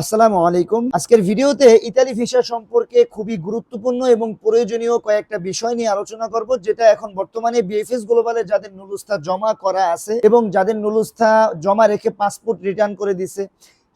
আসসালামু আলাইকুম। আজকের ভিডিওতে ইতালি ভিসা সম্পর্কে খুবই গুরুত্বপূর্ণ এবং প্রয়োজনীয় কয়েকটা বিষয় নিয়ে আলোচনা করব, যেটা এখন বর্তমানে বিএফএস গ্লোবালে যাদের নুলুস্থা জমা করা আছে এবং যাদের নুলুস্থা জমা রেখে পাসপোর্ট রিটার্ন করে দিছে,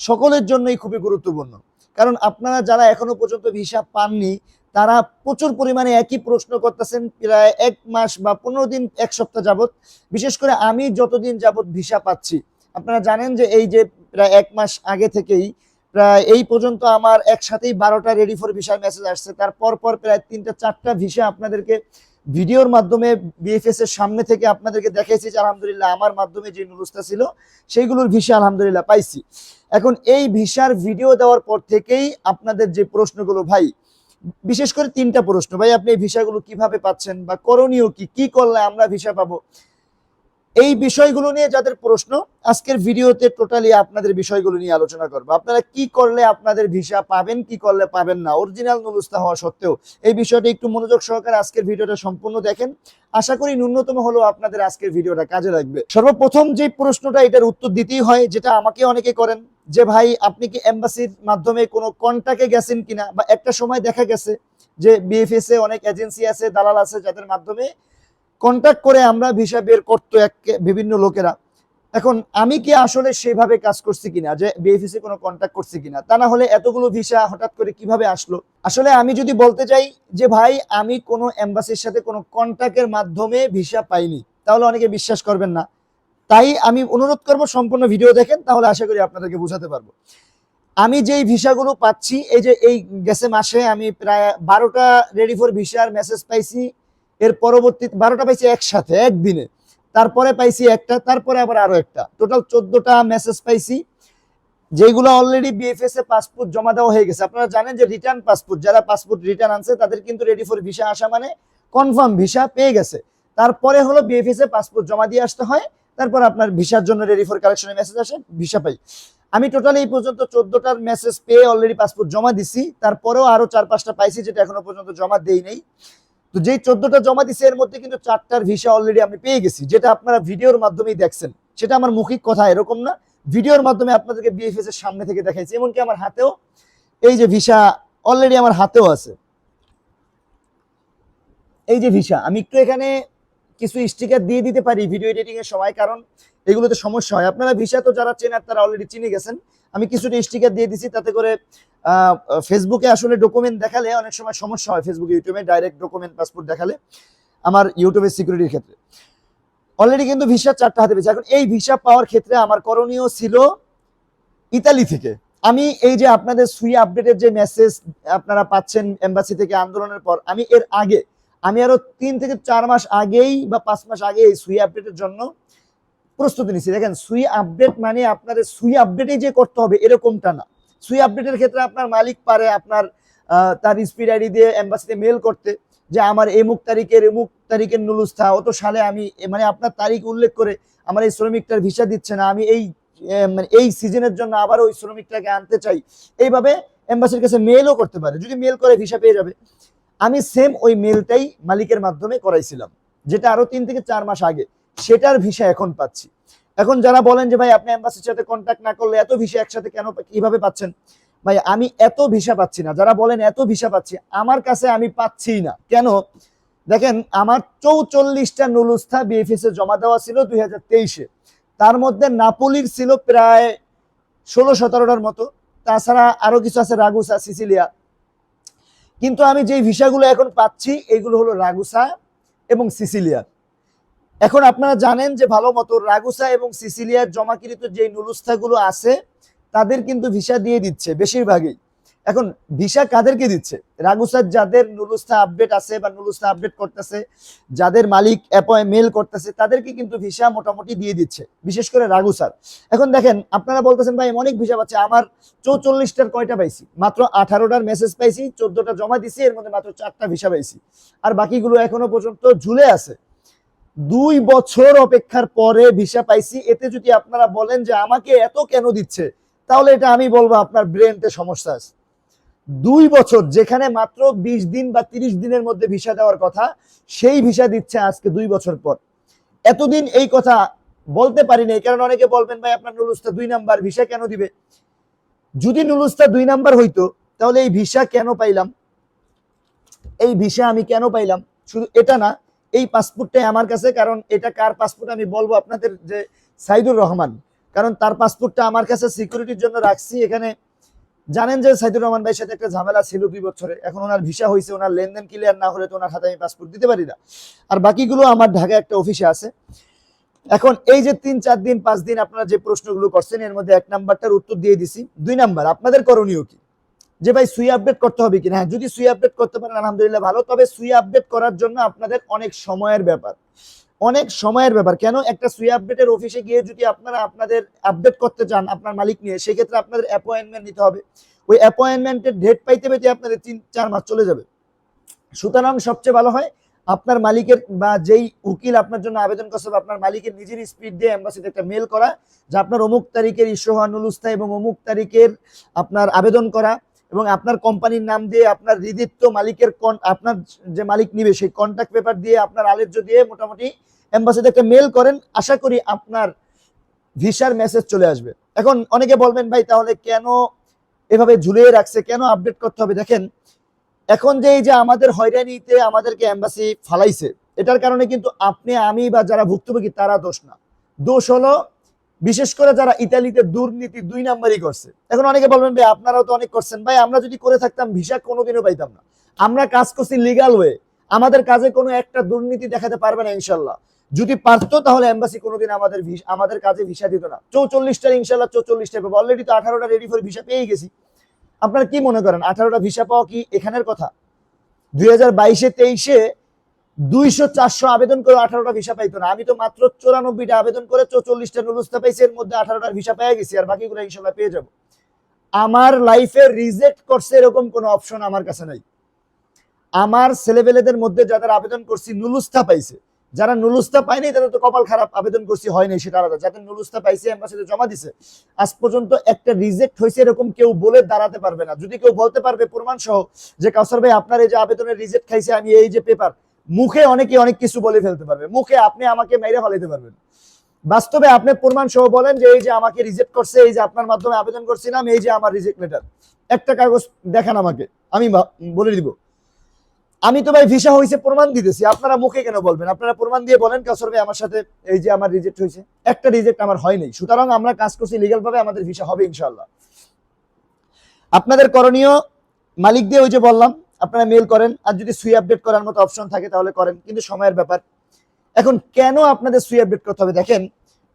সকলের জন্যই খুবই গুরুত্বপূর্ণ। কারণ আপনারা যারা এখনও পর্যন্ত ভিসা পাননি, তারা প্রচুর পরিমাণে একই প্রশ্ন করতেছেন, প্রায় এক মাস বা পনেরো দিন, এক সপ্তাহ যাবত বিশেষ করে আমি যতদিন যাবত ভিসা পাচ্ছি, আপনারা জানেন যে এই যে প্রায় এক মাস আগে থেকেই প্রায় এই পর্যন্ত আমার একসাথেই বারোটা রেডি ফর ভিসার মেসেজ আসছে। তারপর পর প্রায় তিনটা, চারটা ভিসা আপনাদেরকে ভিডিওর মাধ্যমে বিএফএস এর সামনে থেকে আপনাদেরকে দেখাইছি যে আলহামদুলিল্লাহ আমার মাধ্যমে যে নুলুস্তা ছিল, সেইগুলোর ভিসা আলহামদুলিল্লাহ পাইছি। এখন এই ভিসার ভিডিও দেওয়ার পর থেকেই আপনাদের যে প্রশ্নগুলো, ভাই, বিশেষ করে তিনটা প্রশ্ন, ভাই, আপনি এই ভিসাগুলো কীভাবে পাচ্ছেন বা করণীয় কি? কি করলে আমরা ভিসা পাবো? এই বিষয়গুলো নিয়ে যাদের প্রশ্ন, আজকের ভিডিওতে টোটালি আপনাদের বিষয়গুলো নিয়ে আলোচনা করব। আপনারা কি করলে আপনাদের ভিসা পাবেন, কি করলে পাবেন না? অরিজিনাল নুলুস্তা হওয়া সত্ত্বেও এই বিষয়টা একটু মনোযোগ সহকারে আজকের ভিডিওটা সম্পূর্ণ দেখেন। আশা করি ন্যূনতম হলেও আপনাদের আজকের ভিডিওটা কাজে লাগবে। সর্বপ্রথম যে প্রশ্নটা এটার উত্তর দিতেই হয়, যেটা আমাকে অনেকে করেন, যে ভাই, আপনি কি এম্বাসির মাধ্যমে কোনো কন্টাক্টে গেছেন কিনা? বা একটা সময় দেখা গেছে যে বিএফএস এ অনেক এজেন্সি আছে, দালাল আছে, যাদের মাধ্যমে কন্ট্যাক্ট করে আমরা ভিসা বের করতো এক, বিভিন্ন লোকেরা। এখন আমি কি আসলে সেভাবে কাজ করছি কিনা? যে বিএফিসি কোনো কন্ট্যাক্ট করছি কিনা? তা না হলে এতগুলো ভিসা হঠাৎ করে কীভাবে আসলো? আসলে আমি যদি বলতে চাই যে ভাই, আমি কোনো এম্বাসির সাথে কোনো কন্ট্যাক্টের মাধ্যমে ভিসা পাইনি, তাহলে অনেকে বিশ্বাস করবেন না। তাই আমি অনুরোধ করব সম্পূর্ণ ভিডিও দেখেন, তাহলে আশা করি আপনাদেরকে বোঝাতে পারব। আমি যেই ভিসাগুলো পাচ্ছি, এই যে এই গেছে মাসে আমি প্রায় বারোটা রেডি ফর ভিসার মেসেজ পাইছি। এর পরবর্তী বারোটা পাইছি একসাথে, একদিনে। তারপরে পাইছি একটা, তারপরে আবার আরও একটা। টোটাল চোদ্দটা মেসেজ পাইছি। যেগুলো অলরেডি বিএফএস এ পাসপোর্ট জমা দেওয়া হয়ে গেছে। আপনারা জানেন যে রিটার্ন পাসপোর্ট যারা পাসপোর্ট রিটার্ন আনছে, তাদের কিন্তু রেডি ফর ভিসা আসা মানে কনফার্ম ভিসা পেয়ে গেছে। তারপরে হলো বিএফএস এ পাসপোর্ট জমা দিয়ে আসতে হয়। তারপর আপনার ভিসার জন্য রেডি ফর কালেকশনের মেসেজ আসে ভিসা পাই। আমি টোটাল এই পর্যন্ত চোদ্দটার মেসেজ পেয়ে অলরেডি পাসপোর্ট জমা দিছি। তারপরেও আরও চার পাঁচটা পাইছি, যেটা এখনও পর্যন্ত জমা দেই নেই। তো যেই চোদ্দটা জমা দিছে, এর মধ্যে কিন্তু চারটার ভিসা অলরেডি আমি পেয়ে গেছি, যেটা আপনারা ভিডিওর মাধ্যমেই দেখছেন। সেটা আমার মৌখিক কথা, এরকম না। ভিডিওর মাধ্যমে আপনাদেরকে বিএফএস এর সামনে থেকে দেখাইছি, এমনকি আমার হাতেও এই যে ভিসা অলরেডি আমার হাতেও আছে। এই যে ভিসা, আমি একটু এখানে কিছু স্টিকার দিয়ে দিতে পারি ভিডিও এডিটিং এর সময়, কারণ এগুলোতে সমস্যা হয়। আপনারা ভিসা তো যারা চেনার তারা অলরেডি চিনে গেছেন। আমি কিছুটা স্টিকার দিয়ে দিছি, তাতে করে ফেসবুকে আসলে ডকুমেন্ট দেখালে অনেক সময় সমস্যা হয় ফেসবুকে ইউটিউবে ডাইরেক্ট ডকুমেন্ট পাসপোর্ট দেখালে আমার ইউটিউবের সিকিউরিটির ক্ষেত্রে। অলরেডি কিন্তু ভিসা চারটা হাতে পেয়েছে। এখন এই ভিসা পাওয়ার ক্ষেত্রে আমার করণীয় ছিল ইতালি থেকে। আমি এই যে আপনাদের সুই আপডেটের যে মেসেজ আপনারা পাচ্ছেন এম্বাসি থেকে আন্দোলনের পর, আমি এর আগে, আমি আরও তিন থেকে চার মাস আগেই বা পাঁচ মাস আগে এই সুই আপডেটের জন্য প্রস্তুতি নিচ্ছি। দেখেন, সুই আপডেট মানে আপনাদের সুই আপডেটই যে করতে হবে, এরকমটা না। সুই আপডেটের ক্ষেত্রে আপনার মালিক পারে আপনার তার স্পিড আইডি দিয়ে এম্বাসিতে মেল করতে, যে আমার এমুক তারিখের এমুক তারিখের নুলুস্থা অত সালে আমি মানে আপনার তারিখ উল্লেখ করে আমার এই শ্রমিকটার ভিসা দিচ্ছে না, আমি এই মানে এই সিজনের জন্য আবার ওই শ্রমিকটাকে আনতে চাই। এইভাবে এম্বাসির কাছে মেলও করতে পারে। যদি মেল করে ভিসা পেয়ে যাবে। আমি সেম ওই মেলটাই মালিকের মাধ্যমে করাইছিলাম, যেটা আরও তিন থেকে চার মাস আগে। সেটার ভিসা এখন পাচ্ছি। এখন যারা বলেন যে, ভাই, আপনি এম্বাসির সাথে কন্ট্যাক্ট না করলে এত ভিসা একসাথে কেন কীভাবে পাচ্ছেন? ভাই, আমি এত ভিসা পাচ্ছি না। যারা বলেন এত ভিসা পাচ্ছি, আমার কাছে আমি পাচ্ছি না। কেন? দেখেন, আমার চৌচল্লিশটা নুলুস্থা বিএফএস এ জমা দেওয়া ছিল দুই হাজার তেইশে। তার মধ্যে নাপোলির ছিল প্রায় ষোলো সতেরোটার মতো। তাছাড়া আরও কিছু আছে, রাগুসা, সিসিলিয়া। কিন্তু আমি যেই ভিসাগুলো এখন পাচ্ছি, এগুলো হলো রাগুসা এবং সিসিলিয়া। এখন আপনারা জানেন যে ভালো মতো রাগুসা এবং সিসিলিয়ার জমাকৃত যে নুলুস্থাগুলো আছে, তাদের কিন্তু ভিসা দিয়ে দিচ্ছে বেশিরভাগই। এখন ভিসা কাদেরকে দিচ্ছে? রাগুসার যাদের নুলুস্থা আপডেট আছে বা নুলুস্থা আপডেট করতেছে, যাদের মালিক অ্যাপয় মেল করতেছে, তাদেরকে কিন্তু ভিসা মোটামুটি দিয়ে দিচ্ছে, বিশেষ করে রাগুসার। এখন দেখেন, আপনারা বলতেছেন, ভাই, অনেক ভিসা পাচ্ছে, আমার চৌচল্লিশটার কয়টা পাইছি? মাত্র আঠারোটার মেসেজ পাইছি, চোদ্দটা জমা দিছি, এর মধ্যে মাত্র চারটা ভিসা পাইছি। আর বাকিগুলো এখনও পর্যন্ত ঝুলে আছে। দুই বছর অপেক্ষার পরে ভিসা পাইছি। এতে যদি আপনারা বলেন যে আমাকে এত কেন দিচ্ছে, তাহলে এটা আমি বলব আপনার ব্রেনতে সমস্যা আছে। দুই বছর, যেখানে মাত্র বিশ দিন বা তিরিশ দিনের মধ্যে ভিসা দেওয়ার কথা, সেই ভিসা দিচ্ছে আজকে দুই বছর পর। এতদিন এই কথা বলতে পারি নাই, কারণ অনেকে বলবেন, ভাই, আপনার নুলুস্তা দুই নাম্বার, ভিসা কেন দিবে? যদি নুলুস্তা দুই নাম্বার হইতো, তাহলে এই ভিসা কেন পাইলাম? এই ভিসা আমি কেন পাইলাম? শুধু এটা না এই পাসপোর্টটাই আমার কাছে, কারণ এটা কার পাসপোর্ট আমি বলব আপনাদের যে সাইদুর রহমান। কারণ তার পাসপোর্টটা আমার কাছে সিকিউরিটির জন্য রাখছি। এখানে জানেন যে সাইদুর রহমান ভাইয়ের সাথে একটা ঝামেলা ছিল দুই বছরে। এখন ওনার ভিসা হয়েছে, ওনার লেনদেন ক্লিয়ার না হলে তো ওনার হাতে আমি পাসপোর্ট দিতে পারি না। আর বাকিগুলো আমার ঢাকায় একটা অফিসে আছে। এখন এই যে তিন, চার দিন, পাঁচ দিন আপনারা যে প্রশ্নগুলো করছেন, এর মধ্যে এক নাম্বারটার উত্তর দিয়ে দিছি। দুই নাম্বার, আপনাদের করণীয় কি? যে ভাই সুই আপডেট করতে হবে কিনা? হ্যাঁ যদি সুই আপডেট করতে পারেন, আলহামদুলিল্লাহ ভালো। তবে সুই আপডেট করার জন্য আপনাদের অনেক সময়ের ব্যাপার। অনেক সময়ের ব্যাপার। কেন? একটা সুই আপডেটের অফিসে গিয়ে যদি আপনারা আপনাদের আপডেট করতে চান, আপনার মালিক নিয়ে, সেক্ষেত্রে আপনাদের অ্যাপয়েন্টমেন্ট নিতে হবে। ওই অ্যাপয়েন্টমেন্টের ডেট পাইতে পেতে আপনাদের তিন, চার মাস চলে যাবে। সুতরাং সবচেয়ে ভালো হয়, আপনার মালিকের বা যেই উকিল আপনার জন্য আবেদন করছে বা আপনার মালিকের নিজের স্পিড দিয়ে এম্বাসিতে একটা মেল করা, যে আপনার অমুক তারিখের ইস্যু হওয়া এবং অমুক তারিখের আপনার আবেদন করা এবং আপনার কোম্পানির নাম দিয়ে আপনার হৃদিত্ব মালিকের কন- আপনার যে মালিক নিবে সেই কন্ট্যাক্ট পেপার দিয়ে আপনার আলেজ্য দিয়ে মোটামুটি এম্বাসিতে একটা মেল করেন। আশা করি আপনার ভিসার মেসেজ চলে আসবে। এখন অনেকে বলবেন, ভাই, তাহলে কেন এভাবে ঝুলিয়ে রাখছে? কেন আপডেট করতে হবে? দেখেন, এখন যে এই যে আমাদের হয়রানিতে আমাদেরকে অ্যাম্বাসি ফালাইছে, এটার কারণে কিন্তু আপনি, আমি বা যারা ভুক্তভোগী, তারা দোষ না। দোষ হলো বিশেষ করে যারা ইতালিতে দুর্নীতি দুই নাম্বারই করছে। এখন অনেকে বলবেন, ভাই, আপনারাও তো অনেক করছেন। ভাই, আমরা যদি করে থাকতাম, ভিসা কোনোদিনও পাইতাম না। আমরা কাজ করছি লিগাল ওয়ে আমাদের কাজে কোনো একটা দুর্নীতি দেখাতে পারবে না, ইনশাল্লাহ। যদি পারতো, তাহলে এম্বাসি কোনোদিন আমাদের আমাদের কাজে ভিসা দিত না। চৌচল্লিশটা, ইনশাল্লাহ চৌচল্লিশটা পাবো। অলরেডি তো আঠারোটা রেডি ফর ভিসা পেয়ে গেছি। আপনারা কি মনে করেন? আঠারোটা ভিসা পাওয়া কি এখানের কথা? দুই হাজার বাইশে, তেইশে দুইশো চারশো আবেদন করে আঠারোটা ভিসা পাইতো না। আমি তো মাত্র চৌরানব্বইটা আবেদন করে চৌচল্লিশটা নুলুস্তা পাইছি, এর মধ্যে আঠারোটা ভিসা পেয়ে গেছি, আর বাকিগুলো ইনশাল্লাহ পেয়ে যাব। আমার লাইফে রিজেক্ট করছে এরকম কোনো অপশন আমার কাছে নাই। আমার ছেলেবেলেদের মধ্যে যাদের আবেদন করছি নুলুস্তা পাইছে। যারা নুলুস্তা পায়নি তাদের তো কপাল খারাপ, আবেদন করছি হয়নি সেটা আলাদা। যাদের নুলুস্তা পাইছে এম্বাসিতে জমা দিছে, আজ পর্যন্ত একটা রিজেক্ট হয়েছে এরকম কেউ বলে দাঁড়াতে পারবে না। যদি কেউ বলতে পারবে প্রমাণ সহ যে, কাউসার ভাই, আপনার এই যে আবেদনের রিজেক্ট খাইছে, আমি এই যে পেপার মুখে অনেকে অনেক কিছু বলে ফেলতে পারবে। মুখে আপনি আমাকে মেরে ফেলাইতে পারবেন। বাস্তবে আপনি প্রমাণ সহ বলেন যে এই যে আমাকে রিজেক্ট করছে, এই যে আপনার মাধ্যমে আবেদন করছিলাম, এই যে আমার রিজেক্ট লেটার একটা কাগজ দেখান আমাকে, আমি বলে দিব। আমি তো ভাই ভিসা হয়েছে প্রমাণ দিতেছি, আপনারা মুখে কেন বলবেন? আপনারা প্রমাণ দিয়ে বলেন কাউসার ভাই আমার সাথে এই যে আমার রিজেক্ট হয়েছে একটা রিজেক্ট আমার হয়নি সুতরাং আমরা কাজ করছি লিগাল ভাবে আমাদের ভিসা হবে ইনশাল্লাহ আপনাদের করণীয় মালিক দিয়ে ওই যে বললাম আপনারা মেল করেন আর যদি সুই আপডেট করার মতো অপশন থাকে তাহলে করেন, কিন্তু সময়ের ব্যাপার। এখন কেন আপনাদের সুই আপডেট করতে হবে? দেখেন,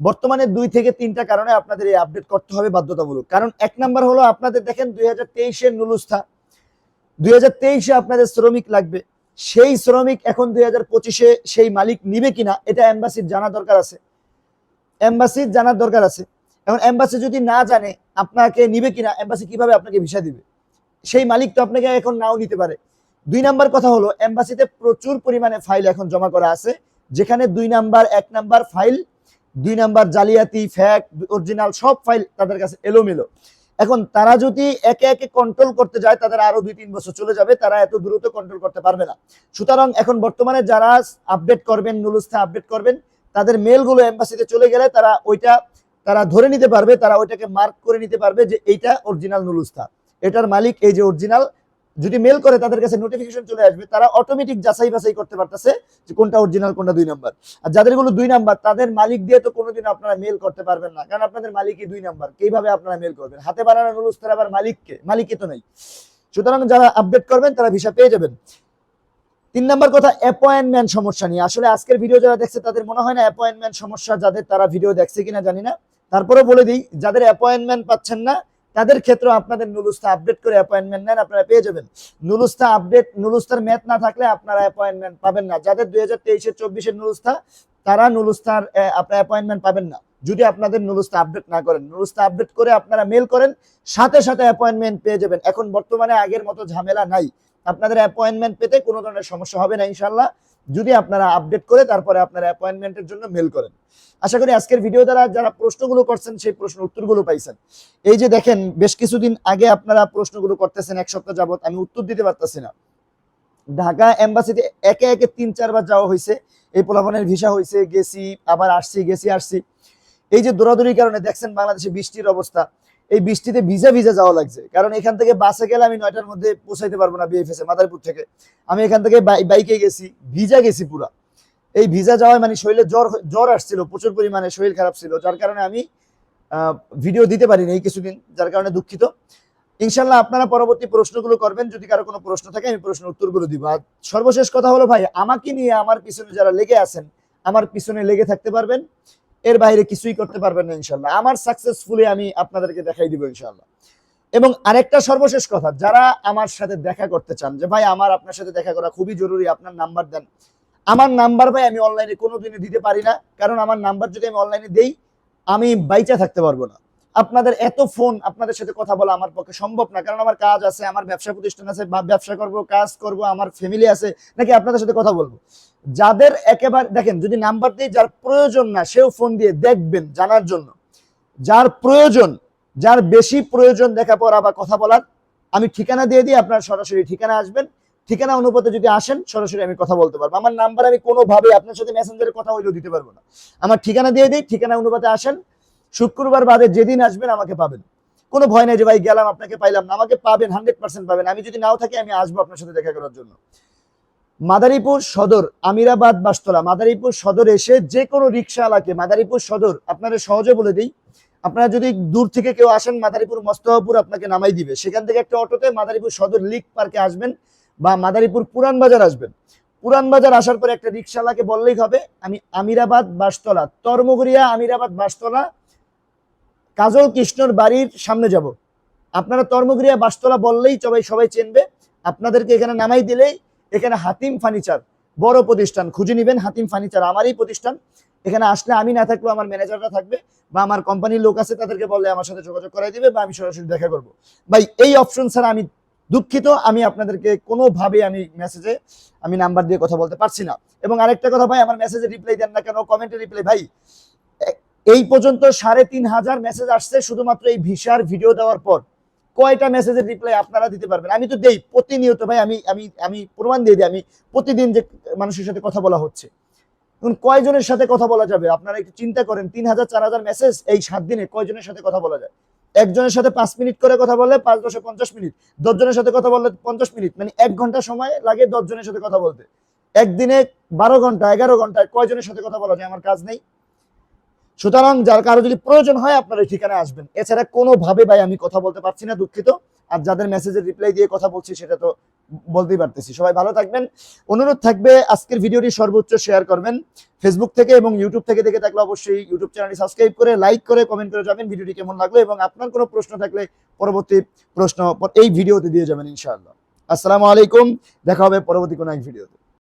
বর্তমানে দুই থেকে তিনটা কারণে আপনাদের এই আপডেট করতে হবে বাধ্যতামূলক। কারণ এক নাম্বার হলো আপনাদের, দেখেন, দুই হাজার তেইশের নুলুস্থা দুই হাজার তেইশে আপনাদের শ্রমিক লাগবে। সেই শ্রমিক এখন দুই হাজার পঁচিশে সেই মালিক নিবে কিনা, এটা এম্বাসির জানা দরকার আছে। এম্বাসির জানার দরকার আছে। এখন এম্বাসি যদি না জানে আপনাকে নিবে কিনা এম্বাসি কীভাবে আপনাকে ভিসা দিবে? সেই মালিক তো আপনাকে এখন নাও নিতে পারে। দুই নাম্বার কথা হলো, এম্বাসিতে প্রচুর পরিমাণে ফাইল এখন জমা করা আছে, যেখানে দুই নাম্বার, এক নাম্বার ফাইল দুই নাম্বার জালিয়াতি ফ্যাক অরিজিনাল সব ফাইল তাদের কাছে এলোমেলো। এখন তারা যদি একে একে কন্ট্রোল করতে যায়, তাদের আরও দুই তিন বছর চলে যাবে, তারা এত দ্রুত কন্ট্রোল করতে পারবে না। সুতরাং এখন বর্তমানে যারা আপডেট করবেন নুলুস্থা আপডেট করবেন, তাদের মেলগুলো এম্বাসিতে চলে গেলে তারা ওইটা, তারা ধরে নিতে পারবে, তারা ওইটাকে মার্ক করে নিতে পারবে যে এইটা অরিজিনাল নুলুস্থা এটার মালিক এই যে অরিজিনাল যদি মেল করে তাদের কাছে নোটিফিকেশন চলে আসবে, তারা অটোমেটিক যাচাই বাছাই করতে পারতেছে যে কোনটা অরিজিনাল কোনটা দুই নাম্বার আর যাদেরগুলো দুই নাম্বার তাদের মালিক দিয়ে তো কোনোদিন আপনারা মেল করতে পারবেন না, কারণ আপনাদের মালিকই দুই নাম্বার কীভাবে আপনারা মেল করবেন? হাতে বানানো নুলুস্তার আবার মালিককে, মালিকই তো নেই। সুতরাং যারা আপডেট করবেন, তারা ভিসা পেয়ে যাবেন। তিন নাম্বার কথা অ্যাপয়েন্টমেন্ট সমস্যা নিয়ে। আসলে আজকের ভিডিও যারা দেখছে, তাদের মনে হয় না অ্যাপয়েন্টমেন্ট সমস্যা, যাদের তারা ভিডিও দেখছে কিনা জানি না। তারপরে বলে দিই, যাদের অ্যাপয়েন্টমেন্ট পাচ্ছেন না তাদের ক্ষেত্রে আপনাদের নুলুস্তা আপডেট করে অ্যাপয়েন্টমেন্ট নেন, আপনারা পেয়ে যাবেন। নুলুস্তা আপডেট নুলুস্তার ম্যাথ না থাকলে আপনারা অ্যাপয়েন্টমেন্ট পাবেন না। যাদের দুই হাজার তেইশের, চব্বিশের নুলুস্তা, তারা নুলুস্তার আপনার অ্যাপয়েন্টমেন্ট পাবেন না। যদি আপনাদের নুলুস্তা আপডেট না করেন, নুলুস্তা আপডেট করে আপনারা মেল করেন, সাথে সাথে অ্যাপয়েন্টমেন্ট পেয়ে যাবেন। এখন বর্তমানে আগের মতো ঝামেলা নাই। আপনাদের অ্যাপয়েন্টমেন্ট পেতে কোনো ধরনের সমস্যা হবে না ইনশাল্লাহ যদি আপনারা আপডেট করে তারপরে আপনারা অ্যাপয়েন্টমেন্টের জন্য মেল করেন। আশা করি আজকের ভিডিও দ্বারা যারা প্রশ্নগুলো করছেন, সেই প্রশ্ন উত্তরগুলো পাইছেন। এই যে দেখেন, বেশ কিছুদিন আগে আপনারা প্রশ্নগুলো করতেছেন এক সপ্তাহ যাবত আমি উত্তর দিতে পারতেছি না। ঢাকা এম্বাসিতে একে একে তিন চারবার যাওয়া হয়েছে এই পোলাপানের ভিসা হয়েছে গেছি, আবার আসছি, গেছি, আসছি। এই যে দৌড়াদৌড়ির কারণে দেখছেন বাংলাদেশে বৃষ্টির অবস্থা। এই বৃষ্টিতে ভিজা ভিজা যাওয়া লাগছে। কারণ এখান থেকে বাসে গেলে আমি নয়টার মধ্যে পৌঁছাইতে পারব না বিএফএস এ মাদারীপুর থেকে। আমি এখান থেকে বাই- বাইকে গেছি, ভিজা গেছি পুরা। এই ভিজা যাওয়ায় মানে শরীরে জ্বর জ্বর আসছিল, প্রচুর পরিমাণে শরীর খারাপ ছিল, যার কারণে আমি ভিডিও দিতে পারিনি এই কিছুদিন, যার কারণে দুঃখিত। ইনশাল্লাহ আপনারা পরবর্তী প্রশ্নগুলো করবেন, যদি কারও কোনো প্রশ্ন থাকে, আমি প্রশ্ন উত্তরগুলো দিব। আর সর্বশেষ কথা হলো, ভাই, আমাকে নিয়ে আমার পিছনে যারা লেগে আছেন, আমার পিছনে লেগে থাকতে পারবেন। এর বাইরে কিছুই করতে পারবেন না ইনশাল্লাহ আমার সাকসেসফুলি আমি আপনাদেরকে দেখাই দিব ইনশাল্লাহ এবং আরেকটা সর্বশেষ কথা, যারা আমার সাথে দেখা করতে চান, যে ভাই আমার আপনার সাথে দেখা করা খুবই জরুরি, আপনার নাম্বার দেন। আমার নাম্বার ভাই আমি অনলাইনে কোনো দিনে দিতে পারি না, কারণ আমার নাম্বার যদি আমি অনলাইনে দেই, আমি বাইচা থাকতে পারব না। আপনাদের এত ফোন আপনাদের সাথে কথা বলা আমার পক্ষে সম্ভব না। কারণ আমার কাজ আছে, আমার ব্যবসা প্রতিষ্ঠান আছে, বা ব্যবসা করব, কাজ করব, আমার ফ্যামিলি আছে, নাকি আপনাদের সাথে কথা বলব? যাদের একেবারে, দেখেন, যদি নাম্বার দিই যার প্রয়োজন না, সেও ফোন দিয়ে দেখবেন জানার জন্য। যার প্রয়োজন, যার বেশি প্রয়োজন দেখা পড়া বা কথা বলার, আমি ঠিকানা দিয়ে দিই, আপনার সরাসরি ঠিকানা আসবেন। ঠিকানা অনুপাতে যদি আসেন, সরাসরি আমি কথা বলতে পারব। আমার নাম্বার আমি কোনোভাবে আপনার সাথে মেসেঞ্জারে কথা হইলেও দিতে পারব না। আমার ঠিকানা দিয়ে দিই, ঠিকানা অনুপাতে আসেন। শুক্রবার বাদে যেদিন আসবেন আমাকে পাবেন। কোনো ভয় নাই যে ভাই গেলাম, আপনাকে পাইলাম না। আমাকে পাবেন, হান্ড্রেড পার্সেন্ট পাবেন। আমি যদি নাও থাকি, আমি আসব আপনার সাথে দেখা করার জন্য। মাদারীপুর সদর, আমিরাবাদ বাসতলা, মাদারীপুর সদর এসে যে কোনো রিক্সাওয়ালাকে, মাদারীপুর সদর আপনারা সহজে বলে দিই, আপনারা যদি দূর থেকে কেউ আসেন, মাদারীপুর মস্তফাপুর আপনাকে নামাই দিবে। সেখান থেকে একটা অটোতে মাদারীপুর সদর লিক পার্কে আসবেন বা মাদারীপুর পুরান বাজার আসবেন। পুরান বাজার আসার পরে একটা রিক্সাওয়ালাকে বললেই হবে, আমি আমিরাবাদ বাসতলা তর্মগড়িয়া আমিরাবাদ বাসতলা কাজল কৃষ্ণর বাড়ির সামনে যাব। আপনারা তর্মগ্রিয়া বাসতলা বললেই সবাই সবাই চেনবে। আপনাদেরকে এখানে নামাই দিলেই এখানে হাতিম ফার্নিচার, বড় প্রতিষ্ঠান। খুঁজে নেবেন হাতিম ফার্নিচার, আমারই প্রতিষ্ঠান। এখানে আসলে আমি না থাকলেও আমার ম্যানেজাররা থাকবে বা আমার কোম্পানির লোক আছে তাদেরকে বললে আমার সাথে যোগাযোগ করাই দিবে বা আমি সরাসরি দেখা করব। ভাই, এই অপশন ছাড়া আমি দুঃখিত, আমি আপনাদেরকে কোনোভাবে আমি মেসেজে আমি নাম্বার দিয়ে কথা বলতে পারছি না। এবং আরেকটা কথা ভাই, আমার মেসেজে রিপ্লাই দেন না কেন কমেন্টে রিপ্লাই ভাই এই পর্যন্ত সাড়ে তিন হাজার মেসেজ আসছে শুধুমাত্র এই ভিসার ভিডিও দেওয়ার পর। কয়টা মেসেজের রিপ্লাই আপনারা দিতে পারবেন? আমি তো দেই, প্রতিনিয়ত ভাই, আমি আমি আমি প্রমাণ দিয়ে দিই, আমি প্রতিদিন যে মানুষের সাথে কথা বলা হচ্ছে। এখন কয়জনের সাথে কথা বলা যাবে? আপনারা একটু চিন্তা করেন, তিন হাজার, চার হাজার মেসেজ এই সাত দিনে কয়জনের সাথে কথা বলা যায়? একজনের সাথে পাঁচ মিনিট করে কথা বললে পাঁচ দশে পঞ্চাশ মিনিট, দশজনের সাথে কথা বললে পঞ্চাশ মিনিট মানে এক ঘণ্টা সময় লাগে দশজনের সাথে কথা বলতে। একদিনে বারো ঘণ্টা, এগারো ঘন্টায় কয়জনের সাথে কথা বলা যায়? আমার কাজ নেই। সুতরাং যার কারও যদি প্রয়োজন হয় আপনারা এই ঠিকানায় আসবেন। এছাড়া কোনোভাবে ভাই আমি কথা বলতে পারছি না, দুঃখিত। আর যাদের মেসেজের রিপ্লাই দিয়ে কথা বলছি, সেটা তো বলতেই পারতেছি। সবাই ভালো থাকবেন। অনুরোধ থাকবে, আজকের ভিডিওটি সর্বোচ্চ শেয়ার করবেন। ফেসবুক থেকে এবং ইউটিউব থেকে দেখে থাকলে অবশ্যই ইউটিউব চ্যানেলটি সাবস্ক্রাইব করে লাইক করে কমেন্ট করে যাবেন ভিডিওটি কেমন লাগল এবং আপনার কোনো প্রশ্ন থাকলে পরবর্তী প্রশ্ন এই ভিডিওতে দিয়ে যাবেন ইনশাআল্লাহ। আসসালামু আলাইকুম। দেখা হবে পরবর্তী কোনো এক ভিডিওতে।